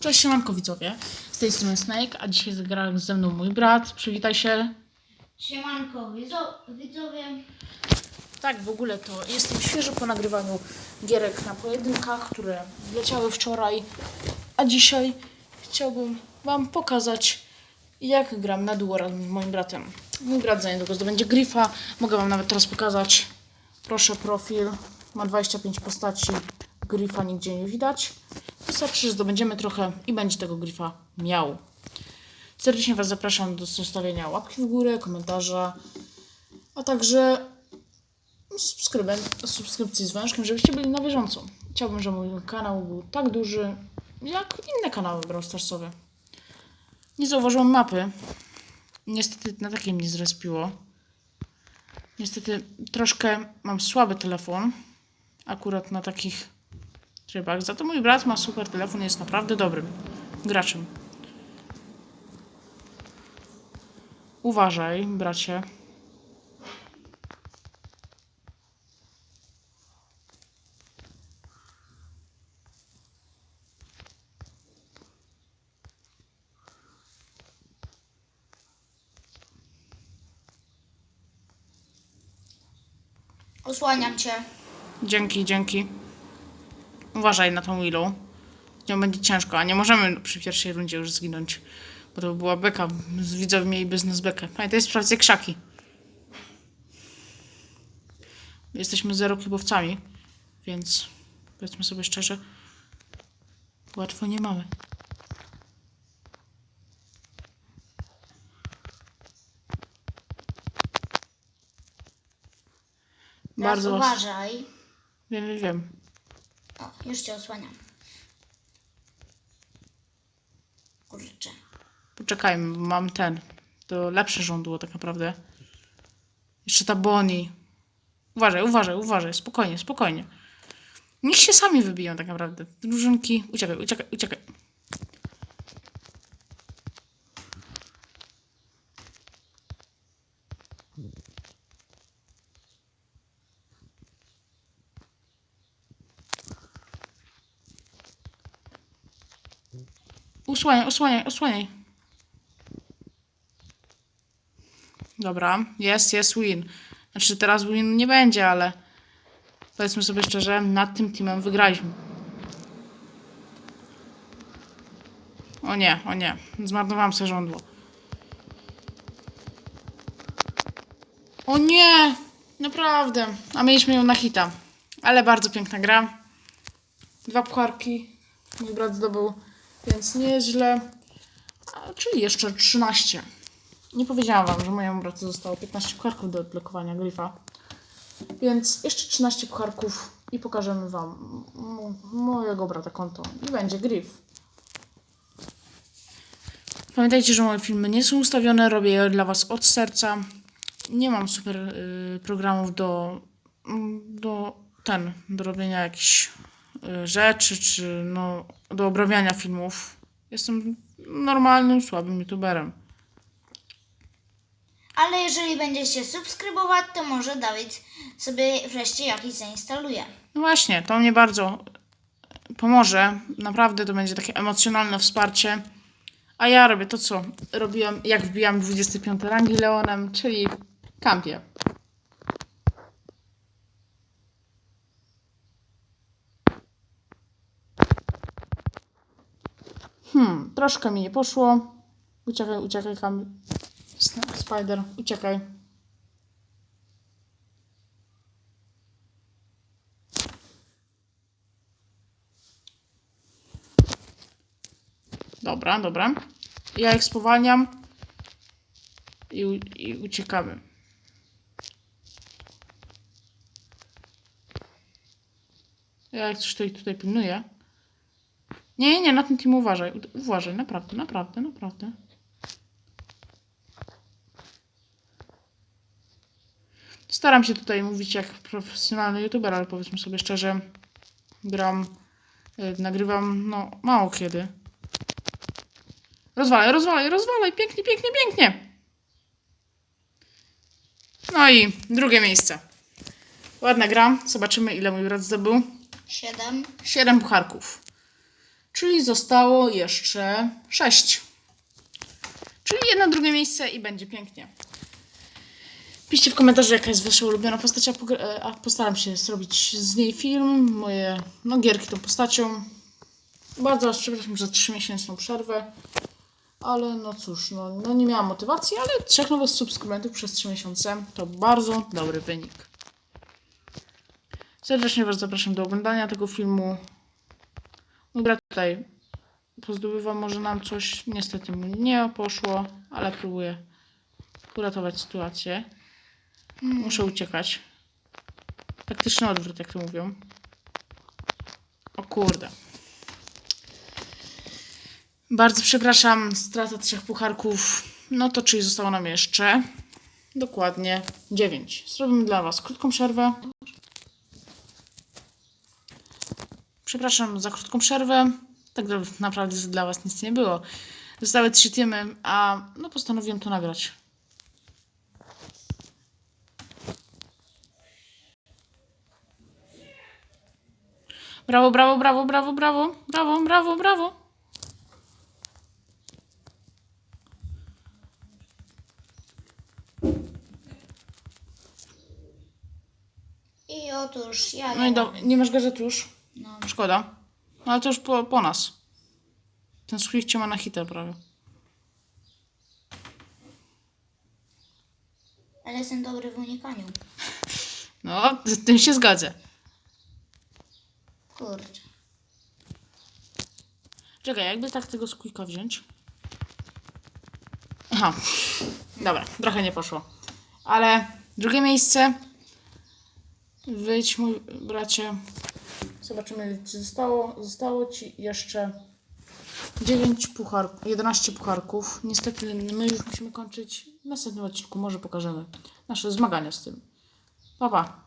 Cześć siemanko widzowie, z tej strony Snake, a dzisiaj zagra ze mną mój brat. Przywitaj się. Siemanko, widzo- widzowie. Tak, w ogóle to jestem świeżo po nagrywaniu gierek na pojedynkach, które wleciały wczoraj, a dzisiaj chciałbym wam pokazać, jak gram na duo razem z moim bratem. Mój brat za niedługo zdobędzie Grifa, mogę wam nawet teraz pokazać. Proszę profil, ma 25 postaci, Grifa nigdzie nie widać. Wystarczy, że zdobędziemy trochę i będzie tego Grifa miał. Serdecznie Was zapraszam do zostawienia łapki w górę, komentarza, a także subskrypcji z wężkiem, żebyście byli na bieżąco. Chciałbym, żeby mój kanał był tak duży, jak inne kanały Brawl Starsowe. Nie zauważyłam mapy. Niestety na takiej mnie zrespiło. Niestety troszkę mam słaby telefon. Akurat na takich trybach. Za to mój brat ma super telefon, jest naprawdę dobrym graczem. Uważaj, bracie. Osłaniam cię. Dzięki, dzięki. Uważaj na tą Willą. Z nią będzie ciężko, a nie możemy przy pierwszej rundzie już zginąć. Bo to by była beka. Z widzowie mieliby z nas bekę. Pamiętaj, sprawdzę krzaki. Jesteśmy zero kibowcami, więc powiedzmy sobie szczerze, łatwo nie mamy. Teraz Bardzo was... uważaj. Wiem, wiem, wiem. Już cię osłaniam. Kurczę. Poczekajmy, bo mam ten. To lepsze żądło tak naprawdę. Jeszcze ta Bonnie. Uważaj, uważaj, uważaj. Spokojnie, spokojnie. Niech się sami wybiją tak naprawdę. Drużynki. Uciekaj, uciekaj, uciekaj. Usłaniaj, osłaniaj, osłaniaj. Dobra, jest, jest win. Znaczy teraz win nie będzie, ale powiedzmy sobie szczerze, nad tym teamem wygraliśmy. O nie, o nie, zmarnowałam sobie żądło. O nie, naprawdę. A mieliśmy ją na hita. Ale bardzo piękna gra. Dwa pucharki mój brat zdobył, więc nieźle. Czyli jeszcze 13. Nie powiedziałam wam, że mojemu bratu zostało 15 pucharków do odblokowania Grifa. Więc jeszcze 13 pucharków i pokażemy wam mojego brata konto. I będzie Grif. Pamiętajcie, że moje filmy nie są ustawione, robię je dla was od serca. Nie mam super y, programów do, do ten, do robienia jakichś rzeczy, czy no, do obrabiania filmów. Jestem normalnym, słabym youtuberem. Ale jeżeli będziecie subskrybować, to może Dawid sobie wreszcie jakiś zainstaluje. No właśnie, to mnie bardzo pomoże. Naprawdę to będzie takie emocjonalne wsparcie. A ja robię to, co robiłam, jak wbijam 25 rangi Leonem, czyli kampię. Hmm, troszkę mi nie poszło. Uciekaj, uciekaj, kam... Sna- Spider, uciekaj. Dobra, dobra. Ja ich spowalniam i, i uciekamy. Ja jak coś tutaj, tutaj pilnuję. Nie, nie, na ten team uważaj. Uważaj, naprawdę, naprawdę, naprawdę. Staram się tutaj mówić jak profesjonalny youtuber, ale powiedzmy sobie szczerze, gram, y, nagrywam, no, mało kiedy. Rozwalaj, rozwalaj, rozwalaj. Pięknie, pięknie, pięknie. No i drugie miejsce. Ładna gra. Zobaczymy, ile mój brat zdobył. Siedem. Siedem pucharków. Czyli zostało jeszcze 6. Czyli jedno drugie miejsce i będzie pięknie. Piszcie w komentarzu, jaka jest wasza ulubiona postać, a, postaram się zrobić z niej film, moje no, gierki tą postacią. Bardzo was przepraszam za 3-miesięczną przerwę, ale no cóż, no, no nie miałam motywacji, ale trzech nowych subskrybentów przez 3 miesiące to bardzo dobry wynik. Serdecznie was zapraszam do oglądania tego filmu. Tutaj pozdobywa może nam coś, niestety nie poszło, ale próbuję uratować sytuację. Muszę uciekać. Taktyczny odwrót, jak to mówią. O kurde. Bardzo przepraszam, strata trzech pucharków. No to czyli zostało nam jeszcze dokładnie dziewięć. Zrobimy dla Was krótką przerwę. Przepraszam za krótką przerwę. Tak naprawdę dla Was nic nie było. Zostały trzy teamy, a no postanowiłem to nagrać. Brawo, brawo, brawo, brawo, brawo, brawo, brawo, brawo. I otóż ja No i do, nie masz gadżetu już? No. Szkoda. No ale to już po, po nas. Ten Swift ma na hitę prawie. Ale jestem dobry w unikaniu. No, z tym się zgadzę. Kurczę. Czekaj, jakby tak tego squeaka wziąć? Aha. Dobra, trochę nie poszło. Ale drugie miejsce. Wyjdź, mój bracie. Zobaczymy, ile ci zostało. Zostało ci jeszcze 9 puchar, 11 pucharków. Niestety my już musimy kończyć. W następnym odcinku może pokażemy nasze zmagania z tym. Pa, pa.